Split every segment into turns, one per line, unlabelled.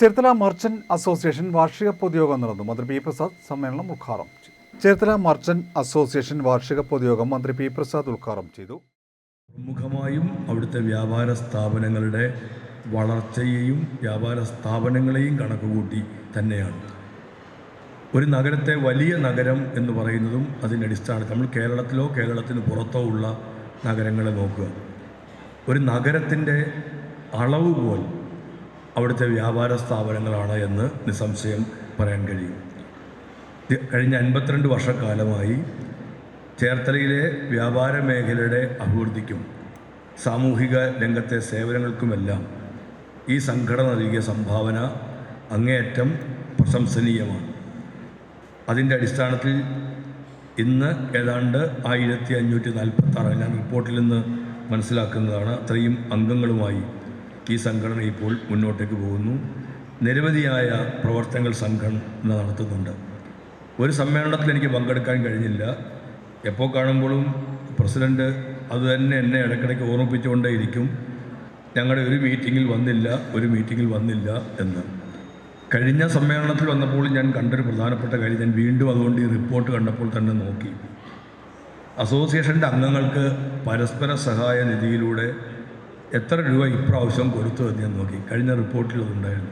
Cherthala merchant association വാർഷിക പൊതുയോഗം നടന്നു. മന്ത്രി പി പ്രസാദ് സമ്മേളനം ഉദ്ഘാടനം ചെയ്തു. ചേർത്തല മർച്ചന്റ് അസോസിയേഷൻ വാർഷിക പൊതുയോഗം മന്ത്രി പി പ്രസാദ് ഉദ്ഘാടനം ചെയ്തു.
പ്രമുഖമായും അവിടുത്തെ വ്യാപാര സ്ഥാപനങ്ങളുടെ വളർച്ചയെയും വ്യാപാര സ്ഥാപനങ്ങളെയും കണക്കുകൂട്ടി തന്നെയാണ്. ഒരു നഗരത്തെ വലിയ നഗരം എന്ന് പറയുന്നതും അതിന്റെ അടിസ്ഥാനത്തിൽ നമ്മൾ കേരളത്തിലോ കേരളത്തിന് പുറത്തോ ഉള്ള നഗരങ്ങളെ നോക്കുക. ഒരു നഗരത്തിന്റെ അളവ് പോൽ അവിടുത്തെ വ്യാപാര സ്ഥാപനങ്ങളാണ് എന്ന് നിസ്സംശയം പറയാൻ കഴിയും. കഴിഞ്ഞ അൻപത്തിരണ്ട് വർഷക്കാലമായി ചേർത്തലയിലെ വ്യാപാര മേഖലയുടെ അഭിവൃദ്ധിക്കും സാമൂഹിക രംഗത്തെ സേവനങ്ങൾക്കുമെല്ലാം ഈ സംഘടന നൽകിയ സംഭാവന അങ്ങേയറ്റം പ്രശംസനീയമാണ്. അതിന്റെ അടിസ്ഥാനത്തിൽ ഇന്ന് ഏതാണ്ട് ആയിരത്തി അഞ്ഞൂറ്റി നാൽപ്പത്തി ആറ് ഞാൻ റിപ്പോർട്ടിൽ നിന്ന് മനസ്സിലാക്കുന്നതാണ് അത്രയും അംഗങ്ങളുമായി ഈ സംഘടന ഇപ്പോൾ മുന്നോട്ടേക്ക് പോകുന്നു. നിരവധിയായ പ്രവർത്തനങ്ങൾ സംഘടന നടത്തുന്നുണ്ട്. ഒരു സമ്മേളനത്തിൽ എനിക്ക് പങ്കെടുക്കാൻ കഴിഞ്ഞില്ല. എപ്പോൾ കാണുമ്പോഴും പ്രസിഡന്റ് അത് തന്നെ എന്നെ ഇടയ്ക്കിടയ്ക്ക് ഓർമ്മിപ്പിച്ചുകൊണ്ടേയിരിക്കും ഞങ്ങളുടെ ഒരു മീറ്റിങ്ങിൽ വന്നില്ല ഒരു മീറ്റിങ്ങിൽ വന്നില്ല എന്ന്. കഴിഞ്ഞ സമ്മേളനത്തിൽ വന്നപ്പോൾ ഞാൻ കണ്ടൊരു പ്രധാനപ്പെട്ട കാര്യം. ഞാൻ വീണ്ടും അതുകൊണ്ട് ഈ റിപ്പോർട്ട് കണ്ടപ്പോൾ തന്നെ നോക്കി. അസോസിയേഷന്റെ അംഗങ്ങൾക്ക് പരസ്പര സഹായ നിധിയിലൂടെ എത്ര രൂപ ഇപ്രാവശ്യം കൊടുത്തു എന്ന് ഞാൻ നോക്കി. കഴിഞ്ഞ റിപ്പോർട്ടിൽ അതുണ്ടായിരുന്നു.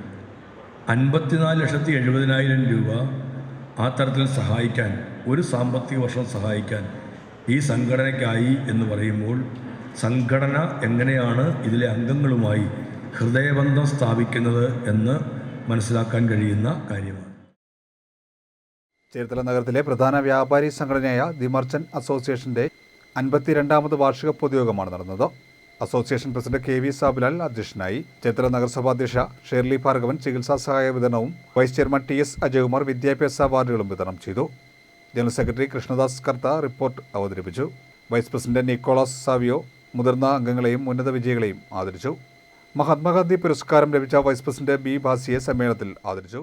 അൻപത്തിനാല് ലക്ഷത്തി എഴുപതിനായിരം രൂപ ആ തരത്തിൽ സഹായിക്കാൻ ഒരു സാമ്പത്തിക വർഷം സഹായിക്കാൻ ഈ സംഘടനയ്ക്കായി എന്ന് പറയുമ്പോൾ സംഘടന എങ്ങനെയാണ് ഇതിലെ അംഗങ്ങളുമായി ഹൃദയബന്ധം സ്ഥാപിക്കുന്നത് എന്ന് മനസ്സിലാക്കാൻ കഴിയുന്ന കാര്യമാണ്.
ചേർത്തല നഗരത്തിലെ പ്രധാന വ്യാപാരി സംഘടനയായ ദി അസോസിയേഷന്റെ അൻപത്തിരണ്ടാമത് വാർഷിക പൊതുയോഗമാണ് നടന്നത്. Association president K V Sabulal അധ്യക്ഷനായി ചേത്ര നഗരസഭാ അധ്യക്ഷ ഷേർലി ഭാർഗവൻ ചികിത്സാ സഹായ വിതരണവും vice chairman T S Ajayakumar വിദ്യാഭ്യാസ അവാർഡുകളും വിതരണം ചെയ്തു. General secretary Krishnadas Kartha report അവതരിപ്പിച്ചു. വൈസ് പ്രസിഡന്റ് നിക്കോളാസ് സാവിയോ മുതിർന്ന അംഗങ്ങളെയും ഉന്നത വിജയികളെയും ആദരിച്ചു. മഹാത്മാഗാന്ധി പുരസ്കാരം ലഭിച്ച വൈസ് പ്രസിഡന്റ് ബി ഭാസിയെ സമ്മേളനത്തിൽ ആദരിച്ചു.